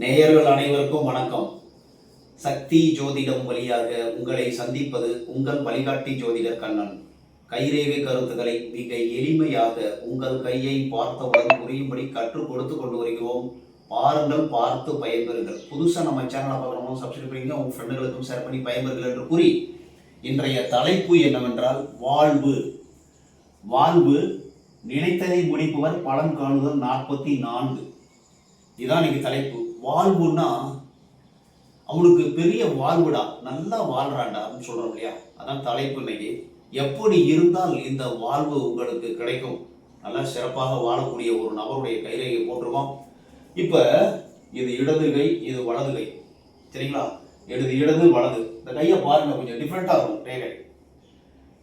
நேயர்கள் அனைவருக்கும் வணக்கம். சக்தி ஜோதிடம் வழியாக உங்களை சந்திப்பது உங்கள் வழிகாட்டி ஜோதிடர் கண்ணன். கைரேகை கருத்துக்களை மிக எளிமையாக உங்கள் கையை பார்த்தவுடன் புரியும்படி கற்றுக் கொடுத்து கொண்டு வருகிறோம். பாருங்கள் பார்த்து பயன்பெறுங்கள். புதுசாக நம்ம சேனலை பார்க்குறவங்க சப்ஸ்கிரைப் பண்ணிங்க உங்கள் ஃப்ரெண்டுகளுக்கும் ஷேர் பண்ணி பயன்பெறுங்கள் என்று கூறி இன்றைய தலைப்பு என்னவென்றால் வாழ்வு. வாழ்வு நினைத்ததை முடிப்பவர் பலன் காணுதல் நாற்பத்தி நான்கு. இதுதான் இன்னைக்கு தலைப்பு. வாழ்வுன்னா அவனுக்கு பெரிய வாழ்வுடா நல்லா வாழ்றான்டா அப்படின்னு சொல்கிறோம் இல்லையா? அதான் தலைப்பு இன்னைக்கு. எப்படி இருந்தால் இந்த வாழ்வு உங்களுக்கு கிடைக்கும்? நல்லா சிறப்பாக வாழக்கூடிய ஒரு நபருடைய கைரேகை போட்டிருக்கோம். இப்போ இது இடது கை இது வலது கை. சரிங்களா? இடது இடது வலது. இந்த கையை பாருங்க கொஞ்சம் டிஃப்ரெண்ட்டாக இருக்கும். ரேகை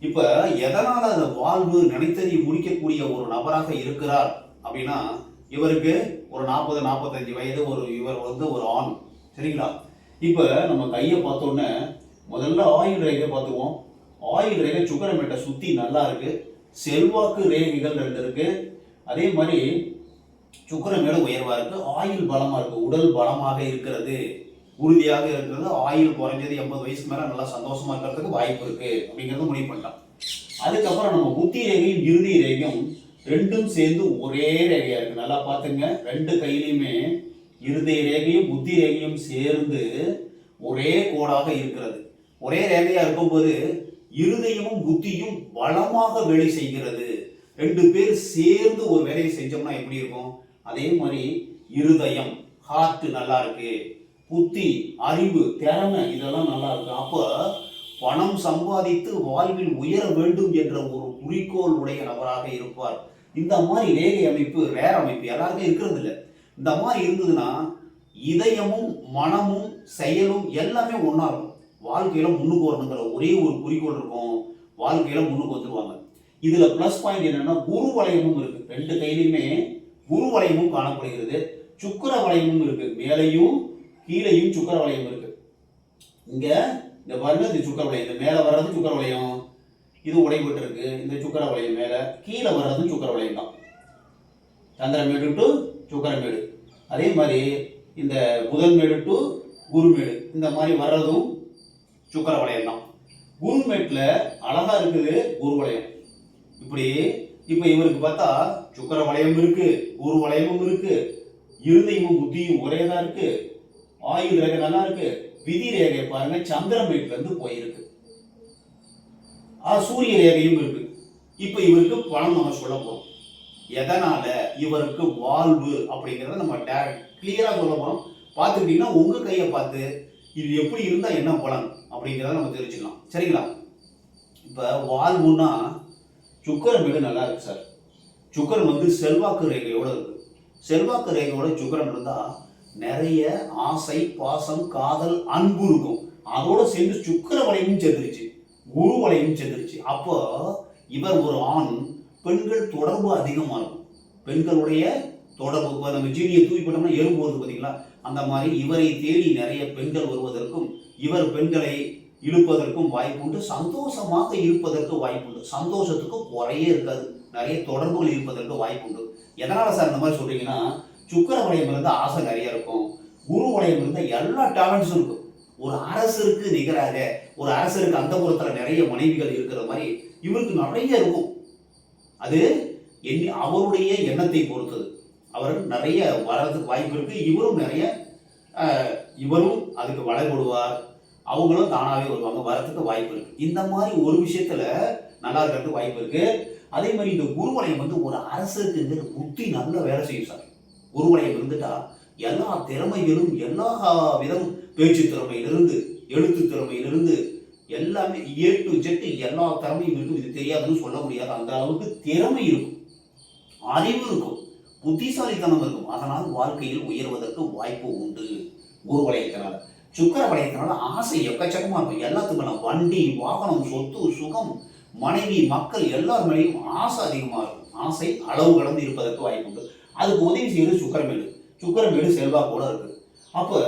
இப்போ எதனால் அந்த வாழ்வு நினைத்ததை முடிக்கக்கூடிய ஒரு நபராக இருக்கிறார் அப்படின்னா இவருக்கு ஒரு நாற்பது நாற்பத்தஞ்சு வயது ஒரு இவர் வந்து ஒரு ஆண். சரிங்களா? இப்போ நம்ம கையை பார்த்தோன்னே முதல்ல ஆயுள் ரேகை பார்த்துக்குவோம். ஆயுள் ரேகை சுக்கரமேட்டை சுற்றி நல்லா இருக்குது செல்வாக்கு ரேகைகள் ரெண்டு இருக்குது அதே மாதிரி சுக்கரமேடு உயர்வாக இருக்குது ஆயுள் பலமாக இருக்குது உடல் பலமாக இருக்கிறது. உறுதியாக இருக்கிறது. ஆயுள் குறைஞ்சது எண்பது வயசுக்கு மேலே நல்லா சந்தோஷமாக இருக்கிறதுக்கு வாய்ப்பு இருக்குது அப்படிங்கிறது முடிவு பண்ணலாம் அதுக்கப்புறம் நம்ம புத்தி ரேகையும் இறுதி ரேகையும் ரெண்டும் சேர்ந்து ஒரே ரேகையா இருக்கு. நல்லா பாத்துங்க ரெண்டு கையிலையுமே இருதய ரேகையும் புத்தி ரேகையும் சேர்ந்து ஒரே கோடாக இருக்கிறது. ஒரே ரேகையா இருக்கும்போது இருதயமும் புத்தியும் பலமாக வேலை செய்கிறது. ரெண்டு பேர் சேர்ந்து ஒரு வேலையை செஞ்சோம்னா எப்படி இருக்கும்? அதே மாதிரி இருதயம் ஹார்ட் நல்லா இருக்கு. புத்தி அறிவு திறமை இதெல்லாம் நல்லா இருக்கு. அப்போ பணம் சம்பாதித்து வாழ்வில் உயர வேண்டும் என்ற ஒரு குறிக்கோள் உடைய நபராக இருப்பார். இந்த மாதிரி ரேகை அமைப்பு வேற அமைப்பு எல்லாருக்கும் இருக்கிறது இல்லை இந்த மாதிரி இருந்ததுன்னா இதயமும் மனமும் செயலும் எல்லாமே ஒன்றா இருக்கும். வாழ்க்கையில முன்னுக்கு வரணுங்கிற ஒரே ஒரு குறிக்கோள் இருக்கும். வாழ்க்கையில முன்னுக்கு வந்துருவாங்க. இதுல ப்ளஸ் பாயிண்ட் என்னன்னா குரு வளையமும் இருக்கு. ரெண்டு கையிலுமே குரு வளையமும் காணப்படுகிறது. சுக்கர வளையமும் இருக்கு. மேலையும் கீழையும் சுக்கர வளையம் இருக்கு. இங்க இந்த பாருங்க இந்த சுக்கிர வளையம். இந்த மேல வர்றது சுக்கர வளையம். இது உடைபட்டிருக்கு. இந்த சுக்கர வளையம் மேலே கீழே வர்றதும் சுக்கர வளையம் தான் சந்திரமேடு டு சுக்கரமேடு. அதே மாதிரி இந்த புதன்மேடு டு குருமேடு. இந்த மாதிரி வர்றதும் சுக்கர வளையம் தான் குருமேட்டில் அழகாக இருக்குது குரு வளையம் இப்படி இப்போ இவருக்கு பார்த்தா சுக்கர வளையம் இருக்குது குரு வளையமும் இருக்குது இருதயமும் புத்தியும் ஒரே தான் இருக்குது ஆயுள் ரேகை நல்லா இருக்குது விதி ரேகை பாருங்க சந்திரமேட்லேருந்து போயிருக்கு. ஆ, சூரிய ரேகையும் இருக்கு. இப்போ இவருக்கு பணம் நம்ம சொல்ல போறோம். எதனால இவருக்கு வாழ்வு அப்படிங்கிறத நம்ம கிளியரா சொல்ல போறோம். பார்த்துக்கிட்டீங்கன்னா உங்க கையை பார்த்து இது எப்படி இருந்தா என்ன பலன் அப்படிங்கிறத நம்ம தெரிஞ்சுக்கலாம். சரிங்களா? இப்போ வாழ்வுன்னா சுக்கரன் வீடு நல்லா இருக்கு சார். சுக்கரன் வந்து செல்வாக்கு ரேகையோட இருக்கு. செல்வாக்கு ரேகையோட சுக்கரன் இருந்தா நிறைய ஆசை பாசம் காதல் அன்பு இருக்கும். அதோட சேர்ந்து சுக்கர வலையும் சேர்ந்துருச்சு. குரு வளையமும் சேர்ந்துருச்சு. அப்போ இவர் ஒரு ஆண் பெண்கள் தொடர்பு அதிகமாக இருக்கும் பெண்களுடைய தொடர்பு இப்போ நம்ம ஜீனியை தூக்கி போட்டோம்னா எறும்பு வருது பார்த்தீங்களா? அந்த மாதிரி இவரை தேடி நிறைய பெண்கள் வருவதற்கும் இவர் பெண்களை இழுப்பதற்கும் வாய்ப்புண்டு. சந்தோஷமாக இருப்பதற்கு வாய்ப்புண்டு. சந்தோஷத்துக்கு குறையே இருக்காது. நிறைய தொடர்புகள் இருப்பதற்கு வாய்ப்புண்டு. எதனால் சார் இந்த மாதிரி சொல்கிறீங்கன்னா சுக்கர வளையம் இருந்தால் ஆசை நிறைய இருக்கும். குரு வளையம் இருந்தால் எல்லா டேலண்ட்ஸும் இருக்கும் ஒரு அரசருக்கு நிகராக ஒரு அரசருக்கு அந்த புறத்தில் நிறைய மனைவிகள் இருக்கிற மாதிரி இவருக்கு நிறைய இருக்கும். அது என் அவருடைய எண்ணத்தை பொறுத்தது. அவர் நிறைய வர்றதுக்கு வாய்ப்பு இருக்கு. இவரும் நிறைய இவரும் அதுக்கு வளைபடுவார் அவங்களும் தானாகவே வருவாங்க. வரத்துக்கு வாய்ப்பு இருக்கு. இந்த மாதிரி ஒரு விஷயத்துல நல்லா இருக்கிறதுக்கு வாய்ப்பு இருக்கு. அதே மாதிரி இந்த குருவலயம் வந்து ஒரு அரசுக்கு புத்தி நல்ல வேலை செய்யும் சார். குருவலயம் இருந்துட்டா எல்லா திறமைகளும் எல்லா விதம் பேச்சு திறமையிலிருந்து எழுத்து திறமையிலிருந்து எல்லாமே ஏ டு ஜெட் எல்லா திறமையும் இருக்கும் இது தெரியாதுன்னு சொல்ல முடியாது. அந்த அளவுக்கு திறமை இருக்கும். அறிவு இருக்கும். புத்திசாலித்தனம் இருக்கும். அதனால் வாழ்க்கையில் உயர்வதற்கு வாய்ப்பு உண்டு. ஒரு வளையத்தினால. சுக்கர வளையத்தினால ஆசை எக்கச்சக்கமா இருக்கும். எல்லாத்துக்கும் வண்டி வாகனம் சொத்து சுகம் மனைவி மக்கள் எல்லார் மேலேயும் ஆசை அதிகமாக இருக்கும். ஆசை அளவு கடந்து இருப்பதற்கு வாய்ப்பு உண்டு. அதுக்கு உதவி செய்யறது சுக்கரமேடு. சுக்கரமேடு செல்வாக்கோட இருக்கு. அப்போ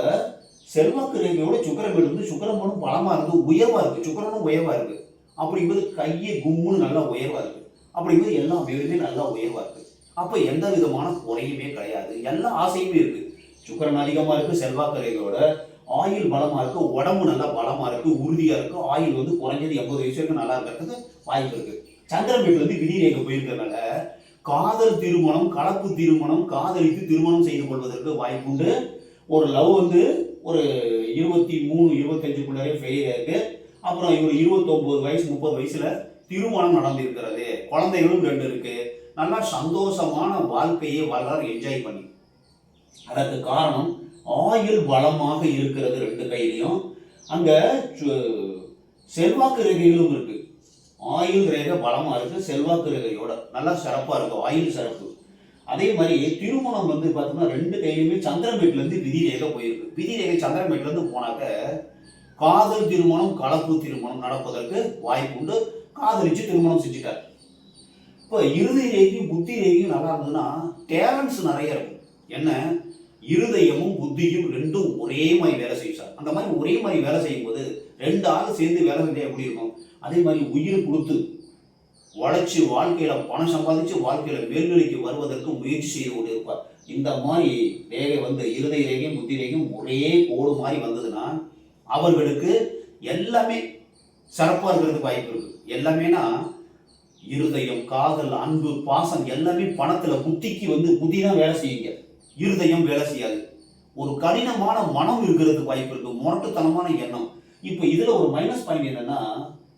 செல்வாக்கு ரேகையோட சுக்கரமேடு வந்து சுக்கரமேடும் பலமாக இருந்து உயர்வாக இருக்குது சுக்கரனும் உயர்வாக இருக்குது அப்படிங்கும்போது கையை கும்முன்னு நல்லா உயர்வாக இருக்குது அப்படிங்கும்போது எல்லா மேலுமே நல்லா உயர்வாக இருக்குது அப்போ எந்த விதமான குறையுமே கிடையாது. எல்லா ஆசையுமே இருக்குது சுக்கரன் அதிகமாக இருக்குது செல்வாக்கு ரேகையோட ஆயில் பலமாக இருக்கு உடம்பு நல்லா பலமாக இருக்கு உறுதியாக இருக்கு. ஆயுள் வந்து குறைஞ்சது எண்பது வயசு வரைக்கும் நல்லா இருக்கிறதுக்கு வாய்ப்பு இருக்குது சந்திரன் வீட்டு வந்து விதி ரேகை போயிருக்கிறதுனால காதல் திருமணம் கலப்பு திருமணம் காதலித்து திருமணம் செய்து கொள்வதற்கு வாய்ப்புண்டு. ஒரு லவ் வந்து ஒரு இருபத்தி மூணு இருபத்தஞ்சுக்குள்ளே ஃபெயிலியர் இருக்கு அப்புறம் இவர் இருபத்தொம்பது வயசு முப்பது வயசுல திருமணம் நடந்திருக்கிறது. குழந்தைகளும் ரெண்டு இருக்கு. நல்லா சந்தோஷமான வாழ்க்கையை வளர என்ஜாய் பண்ணி. அதற்கு காரணம் ஆயுள் வளமாக இருக்கிறது ரெண்டு கையிலையும். அங்க செல்வாக்கு ரேகைகளும் இருக்கு. ஆயுள் ரேகை பலமாக இருக்குது செல்வாக்கு ரேகையோட நல்லா சிறப்பாக இருக்கும் ஆயுள் சிறப்பு. அதே மாதிரி திருமணம் வந்து பார்த்தோம்னா ரெண்டு கையிலுமே சந்திரமேட்லேருந்து விதி ரேகை போயிருக்கு. விதி ரேகை சந்திரமேட்லேருந்து போனாக்க காதல் திருமணம் கலப்பு திருமணம் நடப்பதற்கு வாய்ப்பு உண்டு. காதலிச்சு திருமணம் செஞ்சுட்டார். இப்போ இறுதி ரேகையும் புத்தி ரேகையும் நல்லா இருந்ததுன்னா டேலண்ட்ஸ் நிறைய இருக்கும். என்ன? இருதயமும் புத்தியும் ரெண்டும் ஒரே மாதிரி வேலை செய்யும் சார். அந்த மாதிரி ஒரே மாதிரி வேலை செய்யும்போது ரெண்டு ஆள் சேர்ந்து வேலை செஞ்சால் எப்படி இருக்கும்? அதே மாதிரி உயிர் கொடுத்து உழைச்சி வாழ்க்கையில பணம் சம்பாதிச்சு வாழ்க்கையில மேல்நிலைக்கு வருவதற்கு முயற்சி செய்து கொண்டு இருப்பார் இந்த மாதிரி ரேகை வந்து இருதய ரேகையும் புத்தி ரேகையும் ஒரே கோடு மாதிரி வந்ததுன்னா அவர்களுக்கு எல்லாமே சிறப்பாக இருக்கிறதுக்கு வாய்ப்பு இருக்கு. எல்லாமேனா இருதயம் காதல் அன்பு பாசம் எல்லாமே பணத்துல புத்திக்கு வந்து புத்தி தான் வேலை செய்யுங்க. இருதயம் வேலை செய்யாது. ஒரு கடினமான மனம் இருக்கிறதுக்கு வாய்ப்பு இருக்கு. முரட்டுத்தனமான எண்ணம். இப்போ இதுல ஒரு மைனஸ் பாயிண்ட் என்னன்னா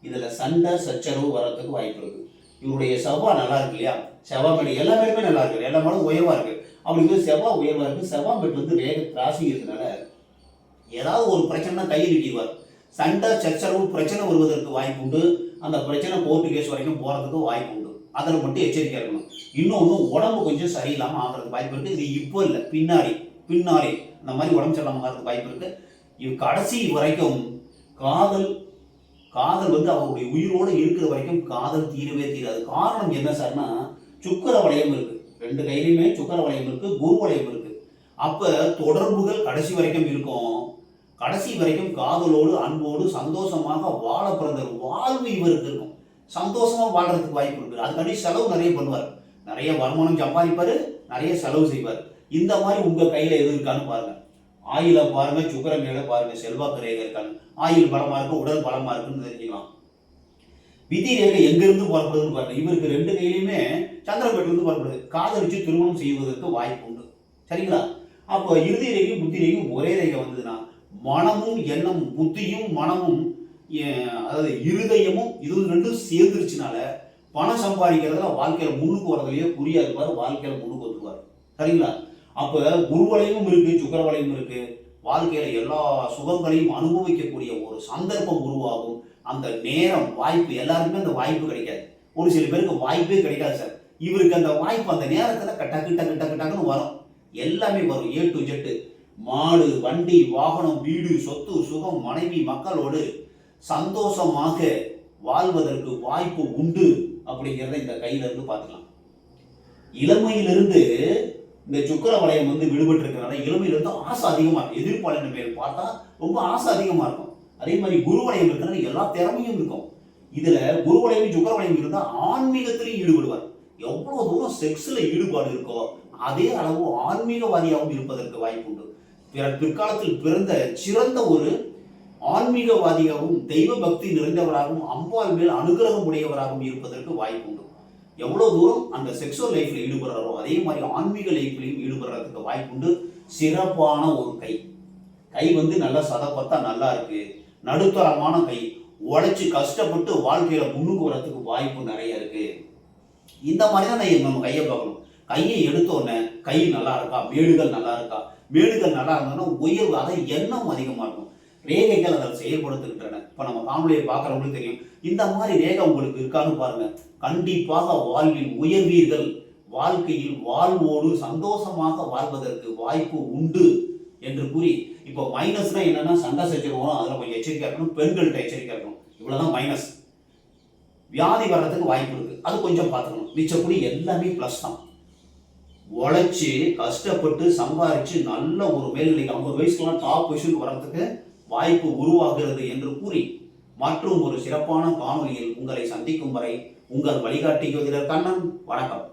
இதில் சண்டை சச்சரவு வர்றதுக்கு வாய்ப்பு இருக்குது இவருடைய செவ்வாய் நல்லா இருக்கு இல்லையா? செவ்வாய் மேடு எல்லா மேலுமே நல்லா இருக்கு. எல்லா மேலும் உயர்வாக இருக்கு. அப்படிங்கிறது செவ்வாய் உயர்வாக இருக்கு. செவ்வாய் பெட்டு வந்து வேக ராசி இருக்கிறதுனால ஏதாவது ஒரு பிரச்சனைனா கையில் நிற்கிவார் சண்டை சச்சரவு பிரச்சனை வருவதற்கு வாய்ப்பு உண்டு. அந்த பிரச்சனை கோர்ட்டு கேஸ் வரைக்கும் போகிறதுக்கு வாய்ப்பு உண்டு. அதில் மட்டும் எச்சரிக்கையா இருக்கணும். இன்னொன்று உடம்பு கொஞ்சம் சரியில்லாமல் ஆகிறதுக்கு வாய்ப்பு இருக்குது இது இப்போ இல்லை பின்னாடி பின்னாடி. இந்த மாதிரி உடம்பு சரியில்லாமல் ஆகிறதுக்கு வாய்ப்பு இருக்குது இது கடைசி வரைக்கும் காதல் காதல் வந்து அவங்களுடைய உயிரோடு இருக்கிற வரைக்கும் காதல் தீரவே தீராது. காரணம் என்ன சார்னா சுக்கர வளையம் இருக்கு. ரெண்டு கையிலையுமே சுக்கர வளையம் இருக்கு குரு வளையம் இருக்கு. அப்ப தொடர்புகள் கடைசி வரைக்கும் இருக்கும். கடைசி வரைக்கும் காதலோடு அன்போடு சந்தோஷமாக வாழ பிறந்த வாழ்வு இவருக்கு இருக்கும். சந்தோஷமா வாழ்றதுக்கு வாய்ப்பு இருக்கு. அதுக்காண்டி செலவு நிறைய பண்ணுவார். நிறைய வருமானம் சம்பாதிப்பாரு நிறைய செலவு செய்வார். இந்த மாதிரி உங்க கையில எது இருக்கான்னு பாருங்க. ஆயில பாருங்க சுக்கர மேல பாருங்க செல்வாக்கு ரேகை இருக்காங்க ஆயில் பலமா இருக்கு உடல் பலமா இருக்குன்னு தெரிஞ்சுக்கலாம். விதி ரேகை எங்கிருந்து புறப்படுதுன்னு பாருங்க. இவருக்கு ரெண்டு கையிலுமே சந்திரபேட்டிலிருந்து இருந்து புறப்படுது. காதலிச்சு திருமணம் செய்வதற்கு வாய்ப்பு உண்டு. சரிங்களா? அப்போ இறுதி ரேகையும் புத்தி ரேகையும் ஒரே ரேகை வந்ததுன்னா மனமும் எண்ணமும் புத்தியும் மனமும் அதாவது இருதயமும் இது ரெண்டும் சேர்ந்துருச்சுனால பணம் சம்பாதிக்கிறதுல வாழ்க்கையில முன்னுக்கு வரதுலயே புரியாது பாரு வாழ்க்கையில முன்னுக்கு வந்துருவாரு. சரிங்களா? அப்போ குருவலையும் இருக்கு சுக்கரவலையும் இருக்கு. வாழ்க்கையில எல்லா சுகங்களையும் அனுபவிக்கக்கூடிய ஒரு சந்தர்ப்பம் உருவாகும். அந்த நேரம் வாய்ப்பு எல்லாருக்குமே அந்த வாய்ப்பு கிடைக்காது. ஒரு சில பேருக்கு வாய்ப்பே கிடைக்காது சார். இவருக்கு அந்த வாய்ப்பு அந்த நேரத்தில் டக்கு டக்கு டக்கு டக்குன்னு வரும். எல்லாமே வரும். ஏ டு ஜெட்டு மாடு வண்டி வாகனம் வீடு சொத்து சுகம் மனைவி மக்களோடு சந்தோஷமாக வாழ்வதற்கு வாய்ப்பு உண்டு அப்படிங்கிறத இந்த கையில இருந்து பார்த்துக்கலாம். இளமையிலிருந்து இந்த சுக்கர வளையம் வந்து விடுபட்டு இருக்கிறனால இளமையிலிருந்து ஆசை அதிகமாக இருக்கும். எதிர்ப்பாளின பேர் பார்த்தா ரொம்ப ஆசை அதிகமாக இருக்கும். அதே மாதிரி குரு வளையம் இருக்கிறனால எல்லா திறமையும் இருக்கும். இதுல குரு வளையம் சுக்கர வளையம் இருந்தால் ஆன்மீகத்திலையும் ஈடுபடுவார். எவ்வளவு தூரம் செக்ஸில் ஈடுபாடு இருக்கோ அதே அளவு ஆன்மீகவாதியாகவும் இருப்பதற்கு வாய்ப்பு உண்டு. பிற- பிற்காலத்தில் பிறந்த சிறந்த ஒரு ஆன்மீகவாதியாகவும் தெய்வ பக்தி நிறைந்தவராகவும் அம்பாள் மேல் அனுகிரகம் உடையவராகவும் இருப்பதற்கு வாய்ப்பு எவ்வளோ தூரம் அந்த செக்ஸுவல் லைஃப்பில் ஈடுபடுறாரோ அதே மாதிரி ஆன்மீக லைஃப்லையும் ஈடுபடுறதுக்கு வாய்ப்புண்டு. சிறப்பான ஒரு கை. கை வந்து நல்லா சதப்பத்தா நல்லா இருக்கு. நடுத்தரமான கை. உழைச்சி கஷ்டப்பட்டு வாழ்க்கையில முன்னுக்கு வரத்துக்கு வாய்ப்பு நிறைய இருக்கு. இந்த மாதிரி தான் நான் நம்ம கையை பார்க்கணும். கையை எடுத்தோடனே கை நல்லா இருக்கா? மேடுகள் நல்லா இருக்கா? மேடுகள் நல்லா இருந்ததுன்னா உயர்வு அதை எண்ணம் அதிகமாக இருக்கும். ரேகைகள் அதில் செயல்படுத்துகின்றன இப்போ நம்ம காணொலியை பார்க்குறவங்களுக்கு தெரியும். இந்த மாதிரி ரேகை உங்களுக்கு இருக்கான்னு பாருங்க. கண்டிப்பாக வாழ்வில் உயர்வீர்கள். வாழ்க்கையில் வாழ்வோடு சந்தோஷமாக வாழ்வதற்கு வாய்ப்பு உண்டு என்று கூறி இப்போ மைனஸ்னா என்னன்னா சண்டை செஞ்சுக்கணும் அதில் கொஞ்சம் எச்சரிக்கையாக இருக்கணும் பெண்கள்கிட்ட எச்சரிக்கையா இருக்கணும். இவ்வளோதான் மைனஸ் வியாதி வர்றதுக்கு வாய்ப்பு இருக்கு. அது கொஞ்சம் பார்த்துக்கணும். மிச்சப்படி எல்லாமே ப்ளஸ் தான். உழைச்சி கஷ்டப்பட்டு சம்பாரிச்சு நல்ல ஒரு மேல்நிலைக்கு ஐம்பது வயசுக்குலாம் டாப் பொசிஷனுக்கு வர்றதுக்கு வாய்ப்பு உருவாகிறது என்று கூறி மற்றும் ஒரு சிறப்பான காணொலியில் உங்களை சந்திக்கும் வரை உங்கள் வழிகாட்டி ஜோதிடர் கண்ணன் வணக்கம்.